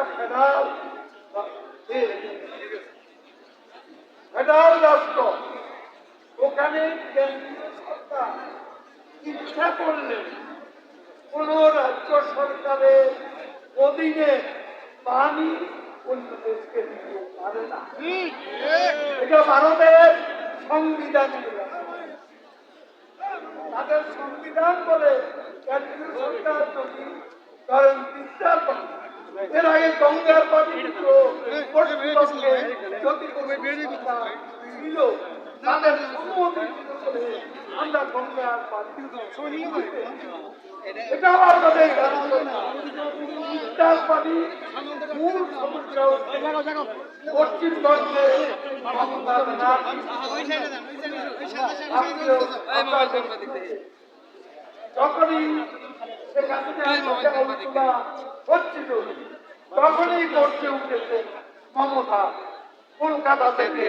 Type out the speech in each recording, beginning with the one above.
একটা federal federal রাষ্ট্র ওখানে ইচ্ছা করলে কোন রাজ্য সরকারের অধীনে পানি অন্য দেশকে দিতে পারে না। এটা ভারতের সংবিধান তাদের সংবিধান বলে কেন্দ্রীয় সরকার যদি ধরেন তিস্তার এর আগে গঙ্গার পানি ছিল। তাদের আমরা গঙ্গার পানি এটা আমার কথা তিস্তার পানি মূল হচ্ছে পশ্চিমবঙ্গে যখনই থেকে আলোচনা হচ্ছিল। তখনই করতে উঠেছে মমতা কলকাতা থেকে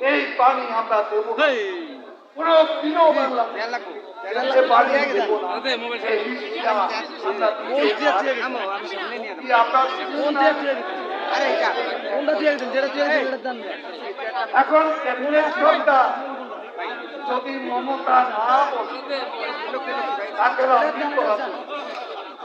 এই পানি আমরা দেবো দিনও পারি এখন ক্যাবিনেট সরকার যদি মমতা না হবে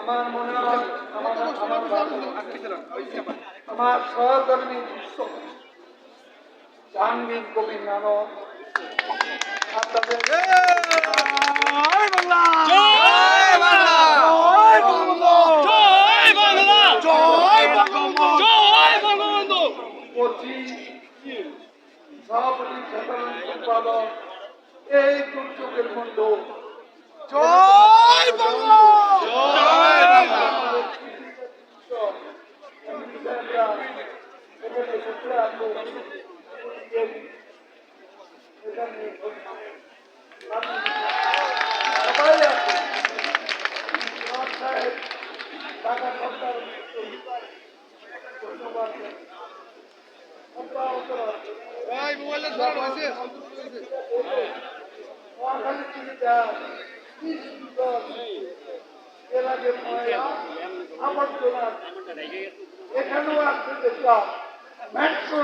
আমার মনে হয় আমার সহকর্মী জাহাঙ্গীর কবির নানক আপনাদের জয় বাংলা! জয় বাংলা! জয় বঙ্গবন্ধু জয় বঙ্গবন্ধু পঁচিশ সভাপতি সাধারণ সম্পাদক এই দুর্যোগের বন্ধু জয় বাংলা! জয় বাংলা! এখানে আমরা ভাই মোবাইলে ধরো হইছে নোয়াখালী থেকে যান কি সুন্দর এর আগে ময়লা আবর্জনা এখানেও আসতে দেখলাম মেট্রো